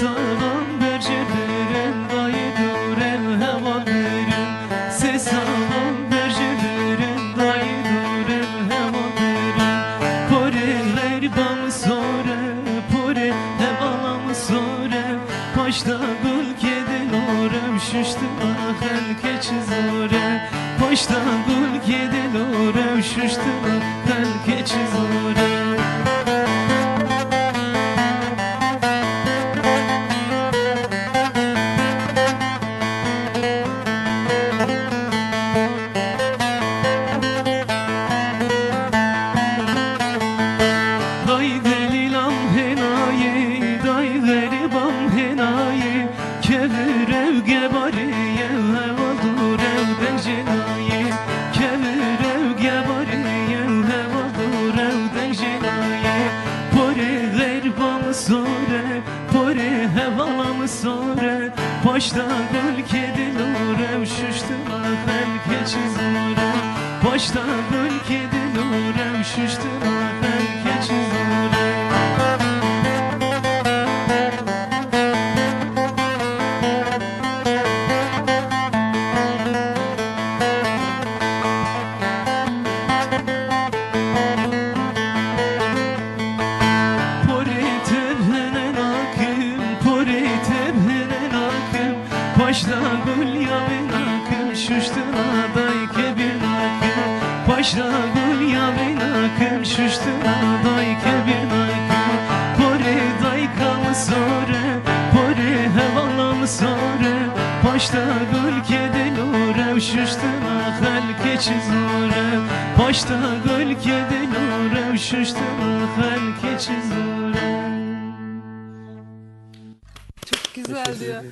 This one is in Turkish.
سلام بر جبرن دای دورم هوا برم سه سلام بر جبرن دای دورم هوا برم پرلر بام سوره پره هوالام سوره پاشتا گل کدن اورم ششت آخر کچ زوره پاشتا گل کدن اورم ششت آخر کچ زوره sore Pore hevalam sore. Başta gül kedi nure Şuştu ahel keçi zore Başta gül kedi nure Şuştu ahel keçi zore Başta gül yavin akım, şuştun aday kebir akım Başta gül yavin akım, şuştun aday kebir akım Pori daykam sore, pori hevalam sore Başta gül kedi nure, şuştun ahel keçi zore Başta gül kedi nure, şuştun ahel keçi zore Çok güzeldi. Ya.